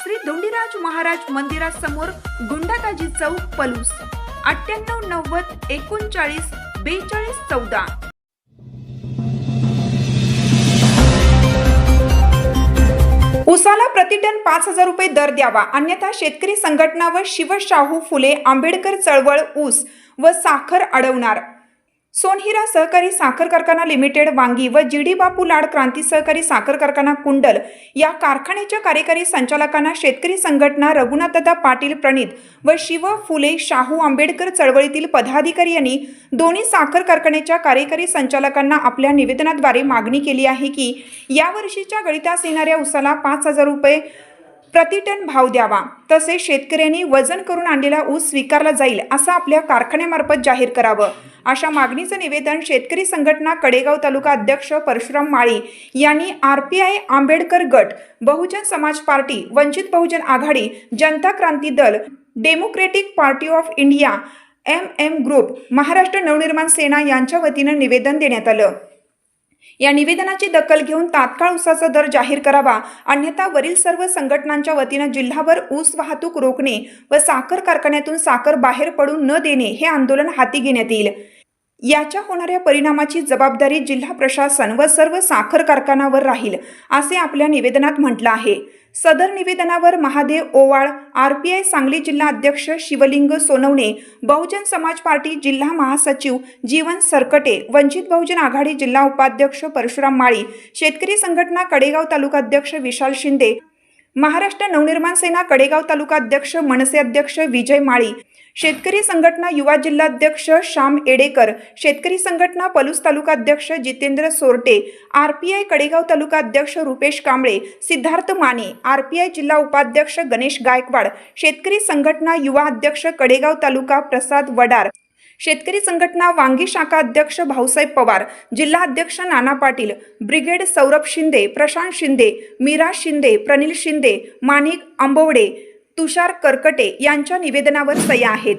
Shri Dhondiraj Maharaj मंदिरासमोर गुंडाताजी चौक पलूस. अठ्ठ्याण्णव नव्वद एकोणचाळीस बेचाळीस चौदा. उसाला प्रतिटन पाच हजार रुपये दर द्यावा. अन्यथा शेतकरी संघटना व शिवशाहू फुले आंबेडकर चळवळ ऊस व साखर अडवणार. सोनहिरा सहकारी साखर कारखाना लिमिटेड वांगी व जी डी बापू लाड क्रांती सहकारी साखर कारखाना कुंडल या कारखान्याच्या कार्यकारी संचालकांना शेतकरी संघटना रघुनाथदा पाटील प्रणित व शिव फुले शाहू आंबेडकर चळवळीतील पदाधिकारी यांनी दोन्ही साखर कारखान्याच्या कार्यकारी संचालकांना आपल्या निवेदनाद्वारे मागणी केली आहे की यावर्षीच्या गळितास येणाऱ्या उसाला पाच हजार रुपये प्रतिटन भाव द्यावा. तसेच शेतकऱ्यांनी वजन करून आणलेला ऊस स्वीकारला जाईल असं आपल्या कारखान्यामार्फत जाहीर करावं. अशा मागणीचं निवेदन शेतकरी संघटना कडेगाव तालुका अध्यक्ष परशुराम माळी यांनी आर पी आय आंबेडकर गट Bahujan Samaj party Vanchit Bahujan Aghadi Janata Kranti Dal Democratic Party of India M M group Maharashtra Navnirman Sena यांच्या वतीनं निवेदन देण्यात आलं. या निवेदनाची दखल घेऊन तात्काळ ऊसाचा दर जाहीर करावा अन्यथा वरील सर्व संघटनांच्या वतीनं जिल्हाभर ऊस वाहतूक रोखणे व साखर कारखान्यातून साखर बाहेर पडू न देणे हे आंदोलन हाती घेण्यात येईल. याच्या होणाऱ्या परिणामाची जबाबदारी जिल्हा प्रशासन व सर्व साखर कारखानावर राहील असे आपल्या निवेदनात म्हटलं आहे. सदर निवेदनावर Mahadev Owal R P I Sangli जिल्हा अध्यक्ष शिवलिंग सोनवणे बहुजन समाज पार्टी जिल्हा महासचिव जीवन सरकटे वंचित बहुजन आघाडी जिल्हा उपाध्यक्ष परशुराम माळी शेतकरी संघटना कडेगाव तालुका अध्यक्ष विशाल शिंदे महाराष्ट्र नवनिर्माण सेना कडेगाव तालुका अध्यक्ष मनसे अध्यक्ष विजय माळी शेतकरी संघटना युवा जिल्हाध्यक्ष श्याम एडेकर शेतकरी संघटना पलूस तालुका अध्यक्ष Jitendra Sorte R P I Kadegaon तालुका अध्यक्ष Rupesh Kamble Siddharth Mane R P I जिल्हा उपाध्यक्ष गणेश गायकवाड शेतकरी संघटना युवा अध्यक्ष कडेगाव तालुका प्रसाद वडार शेतकरी संघटना वांगी शाखा अध्यक्ष भाऊसाहेब पवार जिल्हा अध्यक्ष नाना पाटील ब्रिगेड सौरभ शिंदे प्रशांत शिंदे मीरा शिंदे प्रनिल शिंदे माणिक आंबवडे तुषार करकटे यांच्या निवेदनावर सह्या आहेत.